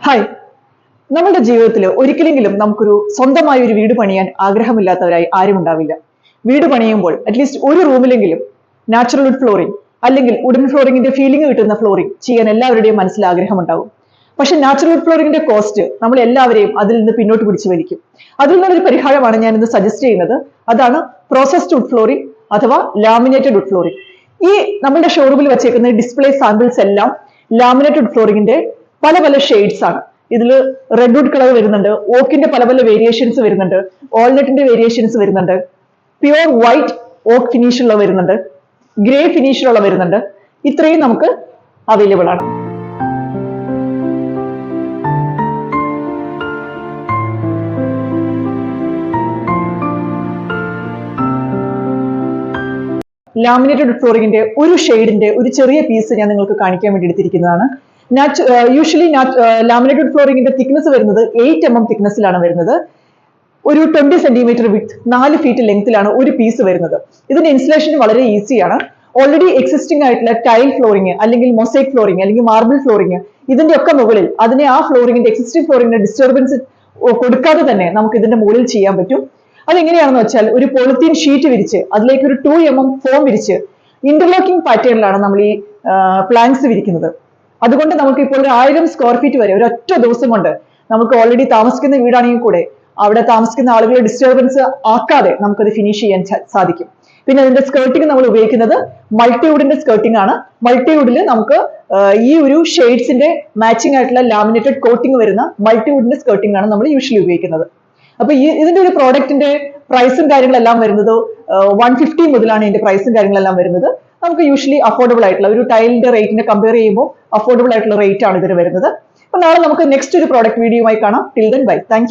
Hi നമ്മുടെ ജീവിതത്തിൽ ഒരിക്കലെങ്കിലും നമുക്കൊരു സ്വന്തമായ ഒരു വീട് പണിയാൻ ആഗ്രഹമില്ലാത്തവരായി ആരും ഉണ്ടാവില്ല. വീട് പണിയുമ്പോൾ അറ്റ്ലീസ്റ്റ് ഒരു റൂമിലെങ്കിലും നാച്ചുറൽ വുഡ് ഫ്ലോറിംഗ് അല്ലെങ്കിൽ ഉഡൻ ഫ്ലോറിംഗിന്റെ ഫീലിംഗ് കിട്ടുന്ന ഫ്ലോറിംഗ് ചെയ്യാൻ എല്ലാവരുടെയും മനസ്സിൽ ആഗ്രഹമുണ്ടാവും. പക്ഷെ നാച്ചുറൽ വുഡ് ഫ്ലോറിംഗിന്റെ കോസ്റ്റ് നമ്മൾ എല്ലാവരെയും അതിൽ നിന്ന് പിന്നോട്ട് പിടിച്ചു വലിക്കും. അതിൽ നിന്നൊരു പരിഹാരമാണ് ഞാൻ ഇന്ന് സജസ്റ്റ് ചെയ്യുന്നത്. അതാണ് പ്രോസസ്ഡ് വുഡ് ഫ്ലോറിംഗ് അഥവാ ലാമിനേറ്റഡ് വുഡ് ഫ്ലോറിംഗ് ഈ നമ്മുടെ ഷോറൂമിൽ വെച്ചേക്കുന്ന ഡിസ്പ്ലേ സാമ്പിൾസ് എല്ലാം ലാമിനേറ്റഡ് ഫ്ലോറിംഗിന്റെ പല പല ഷെയ്ഡ്സ് ആണ്. ഇതിൽ റെഡ്വുഡ് കളർ വരുന്നുണ്ട്. ഓക്കിന്റെ പല പല വേരിയേഷൻസ് വരുന്നുണ്ട്. ഓൾനെറ്റിന്റെ വേരിയേഷൻസ് വരുന്നുണ്ട്. പ്യുവർ വൈറ്റ് ഓക്ക് ഫിനിഷിലുള്ള വരുന്നുണ്ട്. ഗ്രേ ഫിനിഷിലുള്ള വരുന്നുണ്ട്. ഇത്രയും നമുക്ക് അവൈലബിൾ ആണ്. ലാമിനേറ്റഡ് ഫ്ലോറിങ്ങിന്റെ ഒരു ഷെയ്ഡിന്റെ ഒരു ചെറിയ പീസ് ഞാൻ നിങ്ങൾക്ക് കാണിക്കാൻ വേണ്ടി എടുത്തിരിക്കുന്നതാണ്. യൂഷ്വലി ലാമിനേറ്റഡ് ഫ്ലോറിംഗിന്റെ തിക്നെസ് വരുന്നത് എയ്റ്റ് എം എം തിക്നെസ്സിലാണ് വരുന്നത്. ഒരു ട്വന്റി സെന്റിമീറ്റർ വിത്ത് നാല് ഫീറ്റ് ലെങ്ത്തിലാണ് ഒരു പീസ് വരുന്നത്. ഇതിന്റെ ഇൻസ്റ്റലേഷൻ വളരെ ഈസിയാണ് ഓൾറെഡി എക്സിസ്റ്റിംഗ് ആയിട്ടുള്ള ടൈൽ ഫ്ലോറിംഗ് അല്ലെങ്കിൽ മൊസൈക് ഫ്ലോറിംഗ് അല്ലെങ്കിൽ മാർബിൾ ഫ്ലോറിംഗ് ഇതിന്റെ ഒക്കെ മുകളിൽ അതിനെ ആ ഫ്ലോറിംഗിന്റെ എക്സിസ്റ്റിംഗ് ഫ്ലോറിംഗിന്റെ ഡിസ്റ്റർബൻസ് കൊടുക്കാതെ തന്നെ നമുക്ക് ഇതിന്റെ മുകളിൽ ചെയ്യാൻ പറ്റും. അതെങ്ങനെയാണെന്ന് വെച്ചാൽ ഒരു പോളിത്തീൻ ഷീറ്റ് വിരിച്ച് അതിലേക്ക് ഒരു ടു എം എം ഫോം വിരിച്ച് ഇന്റർലോക്കിംഗ് പാറ്റേണിലാണ് നമ്മൾ ഈ പ്ലാങ്സ് വിരിക്കുന്നത്. അതുകൊണ്ട് നമുക്ക് ഇപ്പോൾ ഒരു ആയിരം സ്ക്വയർ ഫീറ്റ് വരെ ഒരൊറ്റ ദിവസം കൊണ്ട് നമുക്ക് ഓൾറെഡി താമസിക്കുന്ന വീടാണെങ്കിൽ കൂടെ അവിടെ താമസിക്കുന്ന ആളുകളെ ഡിസ്റ്റർബൻസ് ആക്കാതെ നമുക്കത് ഫിനിഷ് ചെയ്യാൻ സാധിക്കും. പിന്നെ അതിന്റെ സ്കേർട്ടിംഗ് നമ്മൾ ഉപയോഗിക്കുന്നത് മൾട്ടിവുഡിന്റെ സ്കേർട്ടിംഗ് ആണ്. മൾട്ടിവുഡിൽ നമുക്ക് ഈ ഒരു ഷെയ്ഡ്സിന്റെ മാച്ചിങ് ആയിട്ടുള്ള ലാമിനേറ്റഡ് കോട്ടിംഗ് വരുന്ന മൾട്ടിവുഡിന്റെ സ്കേർട്ടിംഗ് ആണ് നമ്മൾ യൂഷ്വലി ഉപയോഗിക്കുന്നത്. അപ്പൊ ഈ ഇതിന്റെ ഒരു പ്രോഡക്റ്റിന്റെ പ്രൈസും കാര്യങ്ങളെല്ലാം വരുന്നത് വൺ ഫിഫ്റ്റി മുതലാണ് ഇതിന്റെ പ്രൈസും കാര്യങ്ങളെല്ലാം വരുന്നത്. നമുക്ക് യൂഷ്വലി അഫോർഡബിൾ ആയിട്ടുള്ള ഒരു ടൈലിന്റെ റേറ്റിനെ കമ്പയർ ചെയ്യുമ്പോൾ അഫോർഡബിൾ ആയിട്ടുള്ള റേറ്റ് ആണ് ഇതിന് വരുന്നത്. അപ്പൊ നാളെ നമുക്ക് നെക്സ്റ്റ് ഒരു പ്രോഡക്റ്റ് വീഡിയോയുമായി കാണാം. Till then bye thank